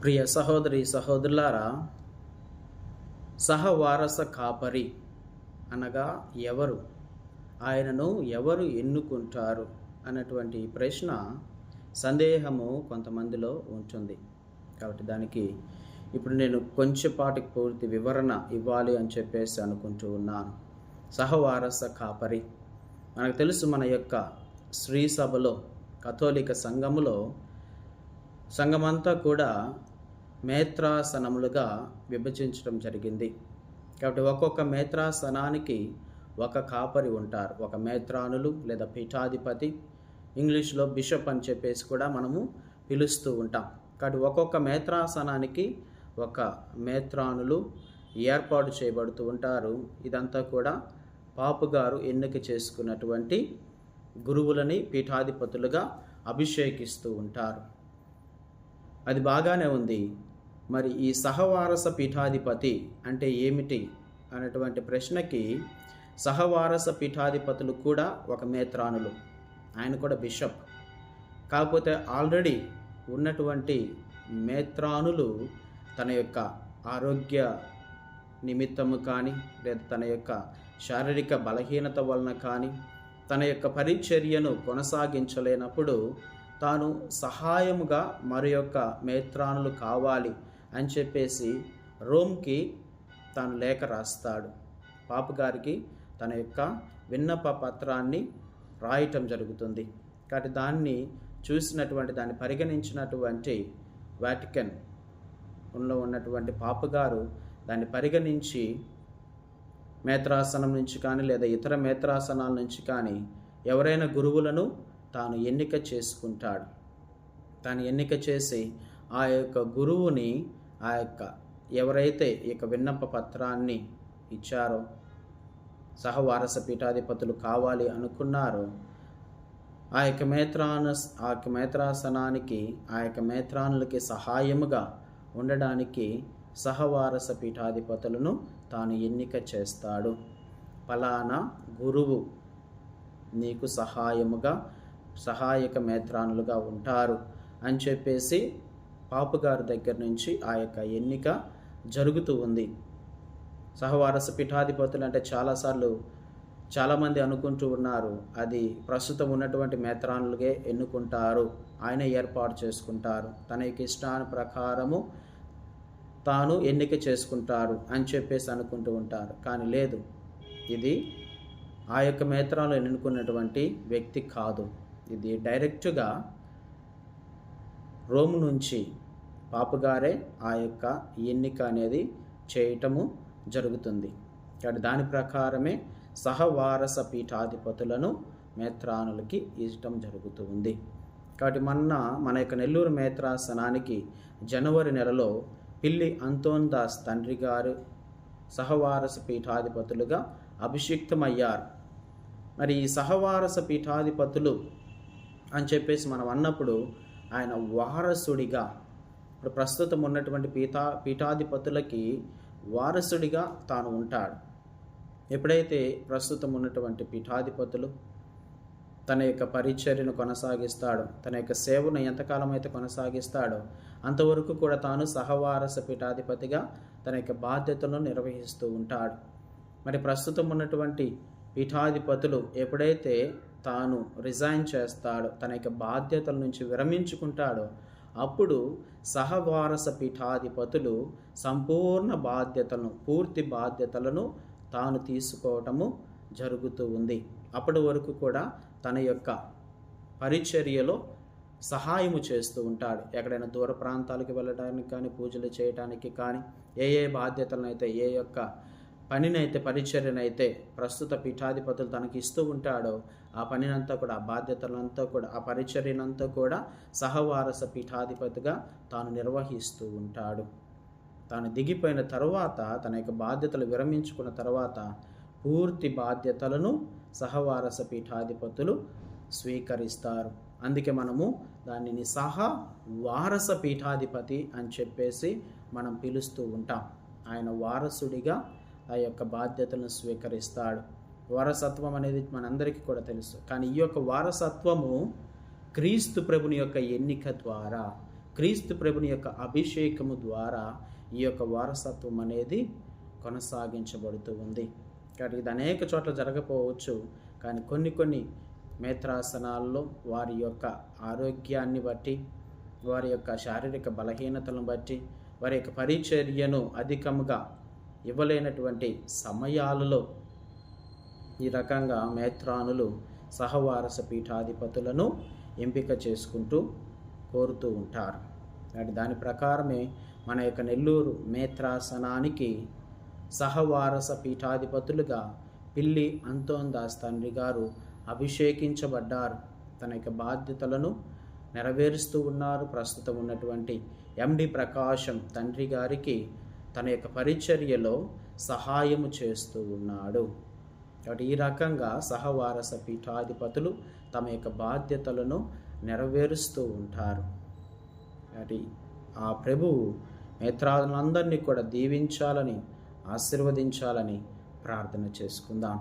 ప్రియ సహోదరి సహోదరులారా సహవారస కాపరి అనగా ఎవరు? ఆయనను ఎవరు ఎన్నుకుంటారు? అన్నటువంటి ప్రశ్న సందేహము కొంతమందిలో ఉంటుంది. కాబట్టి దానికి ఇప్పుడు నేను కొంచెంపాటికి పూర్తి వివరణ ఇవ్వాలి అని చెప్పేసి అనుకుంటూ ఉన్నాను. సహవారస కాపరి మనకు తెలుసు మన యొక్క శ్రీ సభలో కథోలిక సంఘములో సంఘమంతా కూడా మేత్రాసనములుగా విభజించడం జరిగింది. కాబట్టి ఒక్కొక్క మేత్రాసనానికి ఒక కాపరి ఉంటారు. ఒక మేత్రానులు లేదా పీఠాధిపతి. ఇంగ్లీష్లో బిషప్ అని చెప్పేసి కూడా మనము పిలుస్తూ ఉంటాం. కాబట్టి ఒక్కొక్క మేత్రాసనానికి ఒక మేత్రానులు ఏర్పాటు చేయబడుతూ ఉంటారు. ఇదంతా కూడా పాపు గారు ఎన్నిక చేసుకున్నటువంటి గురువులని పీఠాధిపతులుగా అభిషేకిస్తూ ఉంటారు. అది బాగానే ఉంది. మరి ఈ సహవారస పీఠాధిపతి అంటే ఏమిటి అనేటువంటి ప్రశ్నకి సహవారస పీఠాధిపతులు కూడా ఒక మేత్రానులు. ఆయన కూడా బిషప్. కాకపోతే ఆల్రెడీ ఉన్నటువంటి మేత్రానులు తన యొక్క ఆరోగ్య నిమిత్తము కానీ లేదా తన యొక్క శారీరక బలహీనత వలన కానీ తన యొక్క పరిచర్యను కొనసాగించలేనప్పుడు తాను సహాయముగా మరి యొక్క మేత్రానులు కావాలి అని చెప్పేసి రోమ్కి తాను లేఖ రాస్తాడు. పాపగారికి తన యొక్క విన్నప పత్రాన్ని రాయటం జరుగుతుంది. కాబట్టి దాన్ని చూసినటువంటి దాన్ని పరిగణించినటువంటి వాటికన్లో ఉన్నటువంటి పాపగారు దాన్ని పరిగణించి మేత్రాసనం నుంచి కానీ లేదా ఇతర మేత్రాసనాల నుంచి కానీ ఎవరైనా గురువులను తాను ఎన్నిక చేసుకుంటాడు. తాను ఎన్నిక చేసి ఆ యొక్క గురువుని ఆ యొక్క ఎవరైతే ఈ యొక్క విన్నప పత్రాన్ని ఇచ్చారో సహవారస పీఠాధిపతులు కావాలి అనుకున్నారో ఆ యొక్క మేత్రాన ఆ యొక్క మేత్రాసనానికి ఆ యొక్క మేత్రానులకి సహాయముగా ఉండడానికి సహవారస పీఠాధిపతులను తాను ఎన్నిక చేస్తాడు. ఫలానా గురువు నీకు సహాయముగా సహాయక మేత్రానులుగా ఉంటారు అని చెప్పేసి పాపుగారి దగ్గర నుంచి ఆ యొక్క ఎన్నిక జరుగుతూ ఉంది. సహవారస పీఠాధిపతులు అంటే చాలాసార్లు చాలామంది అనుకుంటూ ఉన్నారు అది ప్రస్తుతం ఉన్నటువంటి మేత్రానులుగే ఎన్నుకుంటారు ఆయన ఏర్పాటు చేసుకుంటారు. తన యొక్క ఇష్టాను ప్రకారము తాను ఎన్నిక చేసుకుంటారు అని చెప్పేసి అనుకుంటూ ఉంటారు. కానీ లేదు ఇది ఆ యొక్క మేత్రాలు ఎన్నుకున్నటువంటి వ్యక్తి కాదు. ఇది డైరెక్ట్గా రోమ్ నుంచి పాపగారే ఆ యొక్క ఎన్నిక అనేది చేయటము జరుగుతుంది. కాబట్టి దాని ప్రకారమే సహవారస పీఠాధిపతులను మేత్రానులకి ఇష్టం జరుగుతూ ఉంది. కాబట్టి మొన్న మన యొక్క నెల్లూరు మేత్రాసనానికి జనవరి నెలలో పిల్లి అంతోన్ దాస్ తండ్రి గారు సహవారస పీఠాధిపతులుగా అభిషిక్తమయ్యారు. మరి ఈ సహవారస పీఠాధిపతులు అని చెప్పేసి మనం అన్నప్పుడు ఆయన వారసుడిగా ఇప్పుడు ప్రస్తుతం ఉన్నటువంటి పీఠా పీఠాధిపతులకి వారసుడిగా తాను ఉంటాడు. ఎప్పుడైతే ప్రస్తుతం ఉన్నటువంటి పీఠాధిపతులు తన యొక్క పరిచర్యను కొనసాగిస్తాడో తన యొక్క సేవను ఎంతకాలం అయితే కొనసాగిస్తాడో అంతవరకు కూడా తాను సహవారస పీఠాధిపతిగా తన యొక్క బాధ్యతలను నిర్వహిస్తూ ఉంటాడు. మరి ప్రస్తుతం ఉన్నటువంటి పీఠాధిపతులు ఎప్పుడైతే తాను రిజైన్ చేస్తాడో తన యొక్క బాధ్యతల నుంచి విరమించుకుంటాడో అప్పుడు సహవారస పీఠాధిపతులు సంపూర్ణ బాధ్యతలను పూర్తి బాధ్యతలను తాను తీసుకోవటము జరుగుతూ ఉంది. అప్పటి వరకు కూడా తన యొక్క పరిచర్యలో సహాయము చేస్తూ ఉంటాడు. ఎక్కడైనా దూర ప్రాంతాలకు వెళ్ళడానికి కానీ పూజలు చేయడానికి కానీ ఏ ఏ బాధ్యతలను అయితే ఏ యొక్క పనినైతే పరిచర్యనైతే ప్రస్తుత పీఠాధిపతులు తనకి ఇస్తూ ఉంటాడో ఆ పనినంతా కూడా ఆ బాధ్యతలంతా కూడా ఆ పరిచర్యనంతా కూడా సహవారస పీఠాధిపతిగా తాను నిర్వహిస్తూ ఉంటాడు. తాను దిగిపోయిన తర్వాత తన యొక్క బాధ్యతలు విరమించుకున్న తర్వాత పూర్తి బాధ్యతలను సహవారస పీఠాధిపతులు స్వీకరిస్తారు. అందుకే మనము దానిని సహా వారస పీఠాధిపతి అని చెప్పేసి మనం పిలుస్తూ ఉంటాం. ఆయన వారసుడిగా ఆ యొక్క బాధ్యతలను స్వీకరిస్తాడు. వారసత్వం అనేది మనందరికీ కూడా తెలుసు. కానీ ఈ యొక్క వారసత్వము క్రీస్తు ప్రభుని యొక్క ఎన్నిక ద్వారా క్రీస్తు ప్రభుని యొక్క అభిషేకము ద్వారా ఈ యొక్క వారసత్వం అనేది కొనసాగించబడుతూ ఉంది. కాబట్టి ఇది అనేక చోట్ల జరగకపోవచ్చు. కానీ కొన్ని కొన్ని మేత్రాసనాల్లో వారి యొక్క ఆరోగ్యాన్ని బట్టి వారి యొక్క శారీరక బలహీనతలను బట్టి వారి యొక్క పరిచర్యను అధికముగా ఇవ్వలేనటువంటి సమయాలలో ఈ రకంగా మేత్రానులు సహవారస పీఠాధిపతులను ఎంపిక చేసుకుంటూ కోరుతూ ఉంటారు. కాబట్టి దాని ప్రకారమే మన యొక్క నెల్లూరు మేత్రాసనానికి సహవారస పీఠాధిపతులుగా పిల్లి అంతోన్ దాస్ తండ్రి గారు అభిషేకించబడ్డారు. తన యొక్క బాధ్యతలను నెరవేరుస్తూ ఉన్నారు. ప్రస్తుతం ఉన్నటువంటి ఎండి ప్రకాశం తండ్రి గారికి తన యొక్క పరిచర్యలో సహాయము చేస్తూ ఉన్నాడు. కాబట్టి ఈ రకంగా సహవారస పీఠాధిపతులు తమ యొక్క బాధ్యతలను నెరవేరుస్తూ ఉంటారు. కాబట్టి ఆ ప్రభువు మేత్రాలందరినీ కూడా దీవించాలని ఆశీర్వదించాలని ప్రార్థన చేసుకుందాం.